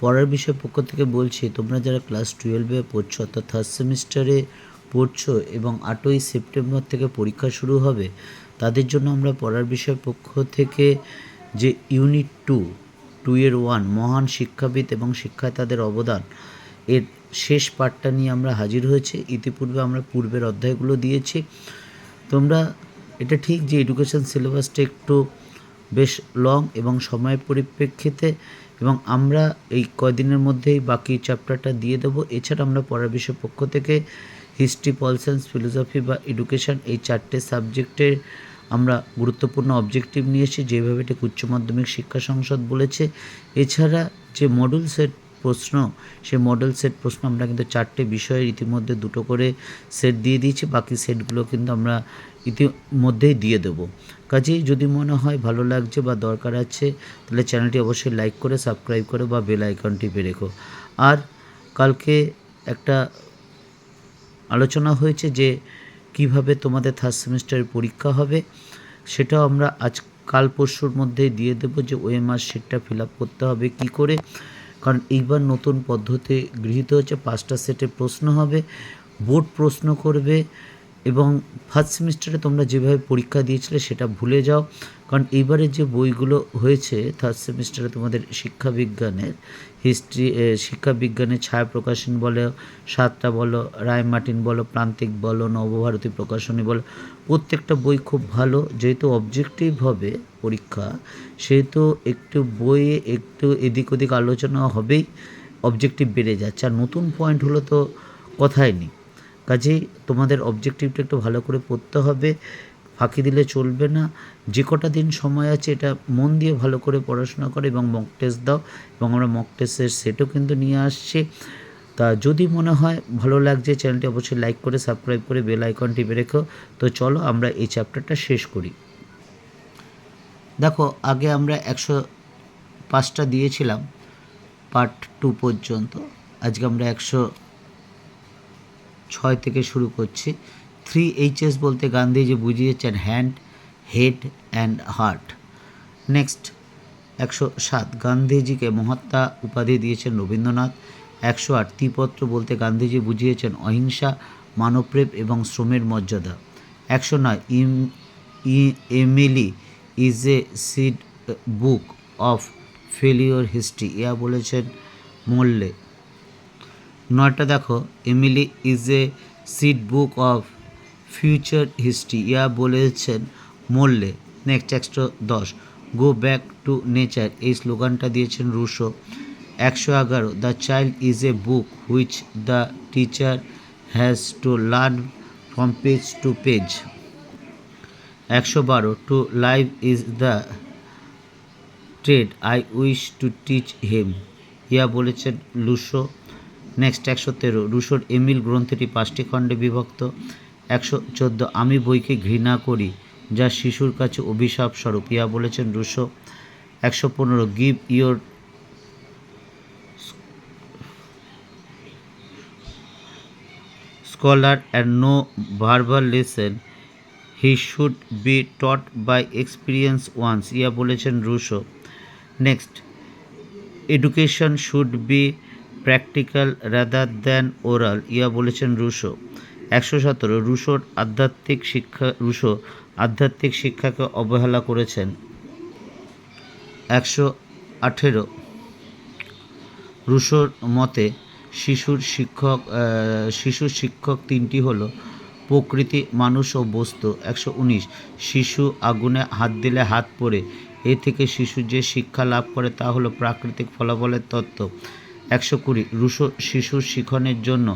পড়ার বিষয় পক্ষ থেকে বলছি, তোমরা যারা ক্লাস টুয়েলভে পড়ছো অর্থাৎ থার্ড সেমিস্টারে পড়ছো এবং আটই সেপ্টেম্বর থেকে পরীক্ষা শুরু হবে, তাদের জন্য আমরা পড়ার বিষয় পক্ষ থেকে যে ইউনিট টু টু এর ওয়ান মহান শিক্ষাবিদ এবং শিক্ষায় তাদের অবদান, এর শেষ পার্টটা নিয়ে আমরা হাজির হয়েছি। ইতিপূর্বে আমরা পূর্বের অধ্যায়গুলো দিয়েছি। তোমরা, এটা ঠিক যে এডুকেশন সিলেবাসটা একটু বেশ লং এবং সময়ের পরিপ্রেক্ষিতে এবং আমরা এই কয়দিনের মধ্যেই বাকি চ্যাপ্টারটা দিয়ে দেবো। এছাড়া আমরা পড়ার বিষয় পক্ষ থেকে হিস্ট্রি পল সায়েন্স ফিলোসফি বা এডুকেশন এই চারটে সাবজেক্টের আমরা গুরুত্বপূর্ণ অবজেক্টিভ নিয়ে এসেছি, যেভাবে এটাকে উচ্চ মাধ্যমিক শিক্ষা সংসদ বলেছে। এছাড়া যে মডুল সেট প্রশ্ন সেই মডেল সেট প্রশ্ন আমরা কিন্তু চারটে বিষয়ের ইতিমধ্যে দুটো করে সেট দিয়ে দিয়েছি, বাকি সেটগুলো কিন্তু আমরা ইতিমধ্যেই দিয়ে দেবো। কাজেই যদি মনে হয় ভালো লাগছে বা দরকার আছে, তাহলে চ্যানেলটি অবশ্যই লাইক করে সাবস্ক্রাইব করে বা বেল আইকন টিপে রেখো। আর কালকে একটা আলোচনা হয়েছে যে কীভাবে তোমাদের থার্ড সেমিস্টারের পরীক্ষা হবে, সেটাও আমরা আজ কাল পরশুর মধ্যে দিয়ে দেবো যে ওএমআর সেটটা ফিল আপ করতে হবে, কি করে? কারণ এইবার নতুন পদ্ধতি গৃহীত হচ্ছে পাঁচটা সেটে প্রশ্ন হবে, বোর্ড প্রশ্ন করবে এবং ফার্স্ট সেমিস্টারে তোমরা যেভাবে পরীক্ষা দিয়েছিলে সেটা ভুলে যাও। কারণ এইবারে যে বইগুলো হয়েছে থার্ড সেমিস্টারে তোমাদের শিক্ষা বিজ্ঞানের হিস্ট্রি শিক্ষা বিজ্ঞানের ছায়া প্রকাশন বলো, সাতটা বলো, রায় মার্টিন বলো, প্রান্তিক বলো, নবভারতী প্রকাশনী বলো, প্রত্যেকটা বই খুব ভালো। যেহেতু অবজেক্টিভ হবে পরীক্ষা, সেহেতু একটু বইয়ে একটু এদিক ওদিক আলোচনা হবেই অবজেক্টিভ বেড়ে যাচ্ছে। আর নতুন পয়েন্ট হলো তো কথাই নেই। কাজেই তোমাদের অবজেক্টিভটা একটু ভালো করে পড়তে হবে, ফাঁকি দিলে চলবে না। যে কটা দিন সময় আছে, এটা মন দিয়ে ভালো করে পড়াশোনা করো এবং মক টেস্ট দাও। এবং আমরা মক টেস্টের সেটও কিন্তু নিয়ে আসছি। তা যদি মনে হয় ভালো লাগছে চ্যানেলটি অবশ্যই লাইক করে সাবস্ক্রাইব করে বেল আইকন টিপে রেখো। তো চলো আমরা এই চ্যাপ্টারটা শেষ করি। দেখো, আগে আমরা একশো পাঁচটা দিয়েছিলাম পার্ট টু পর্যন্ত। আজকে আমরা একশো ছয় থেকে শুরু করছি। থ্রি এইচএস বলতে গান্ধীজি বুঝিয়েছেন hand head and heart next একশো সাত, গান্ধীজিকে মহাত্মা উপাধি দিয়েছেন রবীন্দ্রনাথ। একশো আট, ত্রিপত্র বলতে গান্ধীজি বুঝিয়েছেন, অহিংসা, মানবপ্রেম এবং শ্রমের মর্যাদা। একশো নয়, ইম Emile is a seed book of failure history ইয়া বলেছেন মোল্লে। নয়টা দেখো, Emile is a seed book of future history ইয়া বলেছেন মোল্লে। নেক্সট একশো দশ। গো ব্যাক টু নেচার এই স্লোগানটা দিয়েছেন রুশো। একশো এগারো the child is a book which the teacher has to learn from page to page একশো বারো to live is the trade I wish to teach him ইয়া বলেছেন Rousseau next, একশো তেরো, রুশোর Emil গ্রন্থটি পাঁচটি খণ্ডে বিভক্ত। একশো চোদ্দ, আমি বইকে ঘৃণা করি, যা শিশুর কাছে অভিশাপ স্বরূপ। ইয়া বলেছেন রুশো। একশো পনেরো give your scholar and no verbal lesson he should be taught by experience once ইয়া বলেছেন Rousseau. Next education should be practical rather than oral ইয়া বলেছেন রুশো। একশো সতেরো, রুশোর আধ্যাত্মিক শিক্ষা, রুশো আধ্যাত্মিক শিক্ষাকে অবহেলা করেছেন। একশো আঠেরো, রুশোর মতে শিশুর শিক্ষক শিশুর শিক্ষক তিনটি হলো প্রকৃতি, মানুষ ও বস্তু। একশো উনিশ। শিশু আগুনে হাত দিলে হাত পড়ে। এ থেকে শিশু যে শিক্ষা লাভ করে তা হলো প্রাকৃতিক ফলাফলের তত্ত্ব। একশো কুড়ি। রুশো শিশুর শিখনের জন্য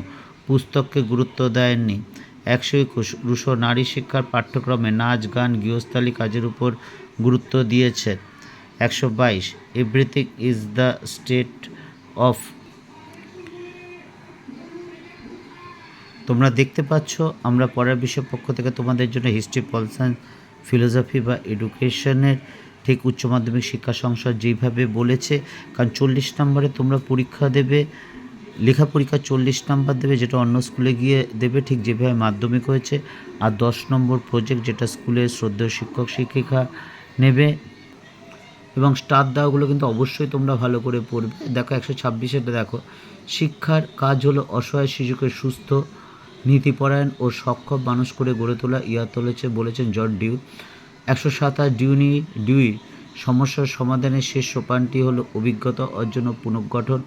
পুস্তককে গুরুত্ব দেয়নি। একশো একুশ। রুশো নারী শিক্ষার পাঠ্যক্রমে নাচ, গান, গৃহস্থালী কাজের উপর গুরুত্ব দিয়েছে। একশো বাইশ। Everything is the state of তোমরা দেখতে পাচ্ছ, আমরা পড়ার বিষয় পক্ষ থেকে তোমাদের জন্য হিস্ট্রি পল সায়েন্স ফিলোসফি বা এডুকেশনের ঠিক উচ্চ মাধ্যমিক শিক্ষা সংসদ যেইভাবে বলেছে, কারণ চল্লিশ নম্বরে তোমরা পরীক্ষা দেবে, লেখা পরীক্ষা চল্লিশ নাম্বার দেবে, যেটা অন্য স্কুলে গিয়ে দেবে, ঠিক যেভাবে মাধ্যমিক হয়েছে, আর দশ নম্বর প্রজেক্ট যেটা স্কুলের শ্রদ্ধেয় শিক্ষক শিক্ষিকা নেবে, এবং স্টার দেওয়াগুলো কিন্তু অবশ্যই তোমরা ভালো করে পড়বে। দেখো একশো ছাব্বিশেটা দেখো, শিক্ষার কাজ হলো অসহায় শিশুকে সুস্থ নীতিপরায়ণ ও সক্ষম মানুষ করে গড়ে তোলা ইয়া তুলেছে বলেছেন জর্জ ডিউ। একশো সাতাশ ডিউনি ডিউই সমস্যার সমাধানের শেষ সোপানটি হলো অভিজ্ঞতা অর্জন ও পুনর্গঠন।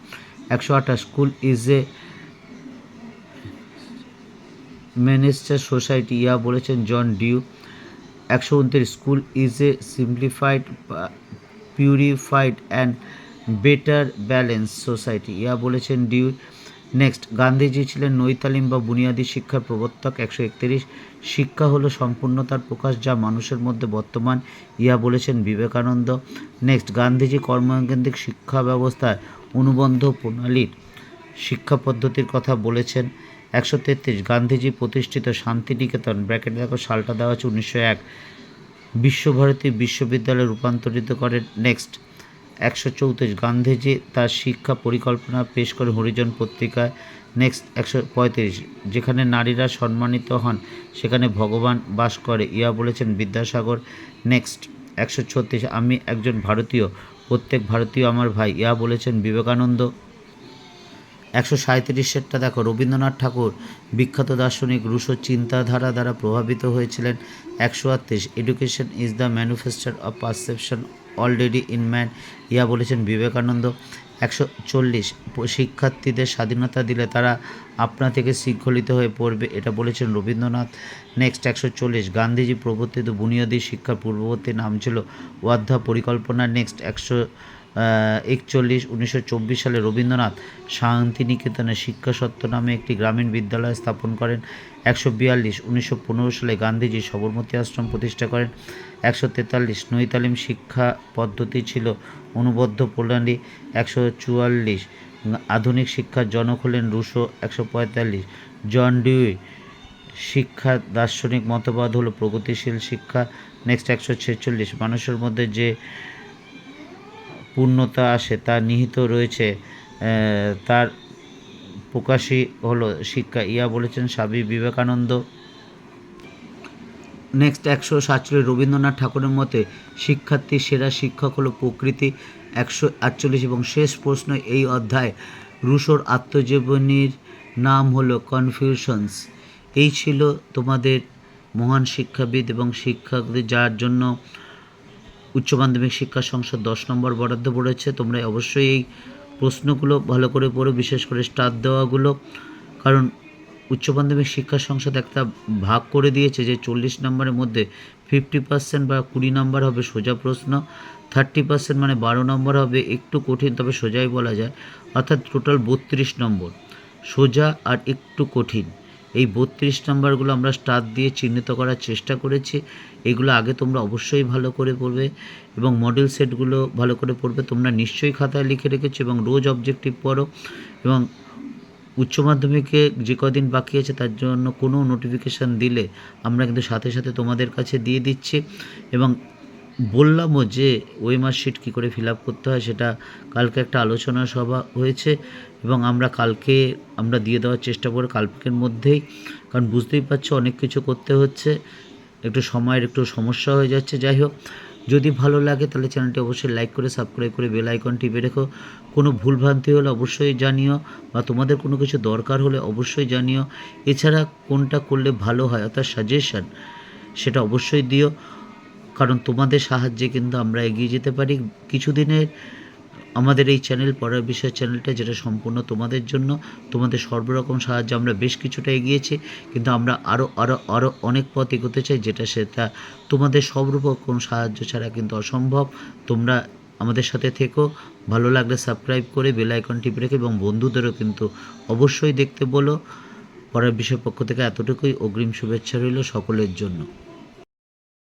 একশো আঠাশ school is a miniature society, ইয়া বলেছেন জন ডিউ। একশো উনত্রিশ school is a simplified, purified and better balance society, ইয়া বলেছেন ডিউ। নেক্সট গান্ধীজি ছিলেন নৈতালিম বা বুনিয়াদী শিক্ষার প্রবর্তক, একশো একত্রিশ। শিক্ষা হলো সম্পূর্ণতার প্রকাশ যা মানুষের মধ্যে বর্তমান ইয়া বলেছেন বিবেকানন্দ। নেক্সট গান্ধীজি কর্মকেন্দ্রিক শিক্ষা ব্যবস্থায় অনুবন্ধ প্রণালীর শিক্ষা পদ্ধতির কথা বলেছেন। একশো তেত্রিশ, গান্ধীজি প্রতিষ্ঠিত শান্তিনিকেতন, ব্র্যাকেট দেখো, সালটা দেওয়া হচ্ছে উনিশশো এক। বিশ্বভারতী বিশ্ববিদ্যালয়ে রূপান্তরিত করেন। নেক্সট একশো চৌত্রিশ গান্ধীজি তার শিক্ষা পরিকল্পনা পেশ করে হরিজন পত্রিকায় নেক্সট একশো পঁয়ত্রিশ, যেখানে নারীরা সম্মানিত হন, সেখানে ভগবান বাস করে। ইয়া বলেছেন বিদ্যাসাগর, নেক্সট একশো ছত্রিশ, আমি একজন ভারতীয়, প্রত্যেক ভারতীয় আমার ভাই। ইয়া বলেছেন বিবেকানন্দ একশো সাঁত্রিশেরটা দেখো, রবীন্দ্রনাথ ঠাকুর বিখ্যাত দার্শনিক রুশো চিন্তাধারা দ্বারা প্রভাবিত হয়েছিলেন একশো আটত্রিশ। Education is the manifestation of perception already in man ইয়া বলেছেন বিবেকানন্দ। একশো চল্লিশ, শিক্ষার্থীদের স্বাধীনতা দিলে তারা আপনা থেকে শৃঙ্খলিত হয়ে পড়বে, এটা বলেছেন রবীন্দ্রনাথ। নেক্সট একশো চল্লিশ, গান্ধীজি প্রবর্তিত বুনিয়াদী শিক্ষার পূর্ববর্তী নাম ছিল ওয়াধ্যা পরিকল্পনা। নেক্সট একশো একচল্লিশ, উনিশশো সালে রবীন্দ্রনাথ শান্তিনিকেতনে শিক্ষা শিক্ষাসত্ত্ব নামে একটি গ্রামীণ বিদ্যালয় স্থাপন করেন। একশো বিয়াল্লিশ, উনিশশো সালে গান্ধীজি সবরমতী আশ্রম প্রতিষ্ঠা করেন। একশো তেতাল্লিশ, নৈতালিম শিক্ষা পদ্ধতি ছিল অনুবদ্ধ প্রণালী। একশো চুয়াল্লিশ, আধুনিক শিক্ষার জনক হলেন রুশো। একশো পঁয়তাল্লিশ, জন ডিউই শিক্ষা দার্শনিক মতবাদ হলো প্রগতিশীল শিক্ষা। নেক্সট, একশো ছেচল্লিশ, মানুষের মধ্যে যে পূর্ণতা আসে, তা নিহিত রয়েছে। তার প্রকাশই হলো শিক্ষা। ইয়া বলেছেন স্বামী বিবেকানন্দ। নেক্সট একশো সাতচল্লিশ, রবীন্দ্রনাথ ঠাকুরের মতে শিক্ষার্থীর সেরা শিক্ষক হলো প্রকৃতি। একশো আটচল্লিশ এবং শেষ প্রশ্ন এই অধ্যায়, রুশোর আত্মজীবনীর নাম হলো কনফিউশনস এই ছিল তোমাদের মহান শিক্ষাবিদ এবং শিক্ষকদের, যার জন্য উচ্চ মাধ্যমিক শিক্ষা সংসদ দশ নম্বর বরাদ্দ পড়েছে, তোমরা অবশ্যই এই প্রশ্নগুলো ভালো করে পড়ো, বিশেষ করে স্টার দেওয়াগুলো। কারণ উচ্চ মাধ্যমিক শিক্ষা সংসদ একটা ভাগ করে দিয়েছে যে চল্লিশ নম্বরের মধ্যে ফিফটি পার্সেন্ট বা কুড়ি নম্বর হবে সোজা প্রশ্ন থার্টি পার্সেন্ট মানে বারো নম্বর হবে, একটু কঠিন তবে সোজাই বলা যায়। অর্থাৎ টোটাল বত্রিশ নম্বর, সোজা আর একটু কঠিন। এই বত্রিশ নাম্বারগুলো আমরা স্টার দিয়ে চিহ্নিত করার চেষ্টা করেছি। এগুলো আগে তোমরা অবশ্যই ভালো করে পড়বে এবং মডেল সেটগুলো ভালো করে পড়বে। তোমরা নিশ্চয়ই খাতায় লিখে রেখেছো এবং রোজ অবজেক্টিভ পড়ো এবং উচ্চ মাধ্যমিকে যে কদিন বাকি আছে তার জন্য কোনো নোটিফিকেশান দিলে আমরা কিন্তু সাথে সাথে তোমাদের কাছে দিয়ে দিচ্ছি এবং বললামও যে ওয়েমার শিট কী করে ফিল আপ করতে হয় সেটা কালকে একটা আলোচনা সভা হয়েছে এবং আমরা কালকে আমরা দিয়ে দেওয়ার চেষ্টা করব কালকের মধ্যেই। কারণ বুঝতেই পারছ অনেক কিছু করতে হচ্ছে, একটু সময়ের একটু সমস্যা হয়ে যাচ্ছে। যাই হোক, যদি ভালো লাগে তাহলে চ্যানেলটি অবশ্যই লাইক করে, সাবস্ক্রাইব করে, বেল আইকন টিপে রেখো। কোনো ভুলভ্রান্তি হলে অবশ্যই জানিও বা তোমাদের কোনো কিছু দরকার হলে অবশ্যই জানিও। এছাড়া কোনটা করলে ভালো হয় অর্থাৎ সাজেশন সেটা অবশ্যই দিও। কারণ তোমাদের সাহায্যে কিন্তু আমরা এগিয়ে যেতে পারি। কিছুদিনের আমাদের এই চ্যানেল পড়ার বিষয় চ্যানেলটা যেটা সম্পূর্ণ তোমাদের জন্য। তোমাদের সর্বরকম সাহায্য আমরা বেশ কিছুটা এগিয়েছি, কিন্তু আমরা আরও আরও আরও অনেক পথ এগোতে চাই, যেটা সেটা তোমাদের সব রকম সাহায্য ছাড়া কিন্তু অসম্ভব। তোমরা আমাদের সাথে থেকো, ভালো লাগলে সাবস্ক্রাইব করে বেল আইকন টিপে রেখে এবং বন্ধুদেরও কিন্তু অবশ্যই দেখতে বলো। পড়ার বিষয় পক্ষ থেকে এতটুকুই। অগ্রিম শুভেচ্ছা রইল সকলের জন্য।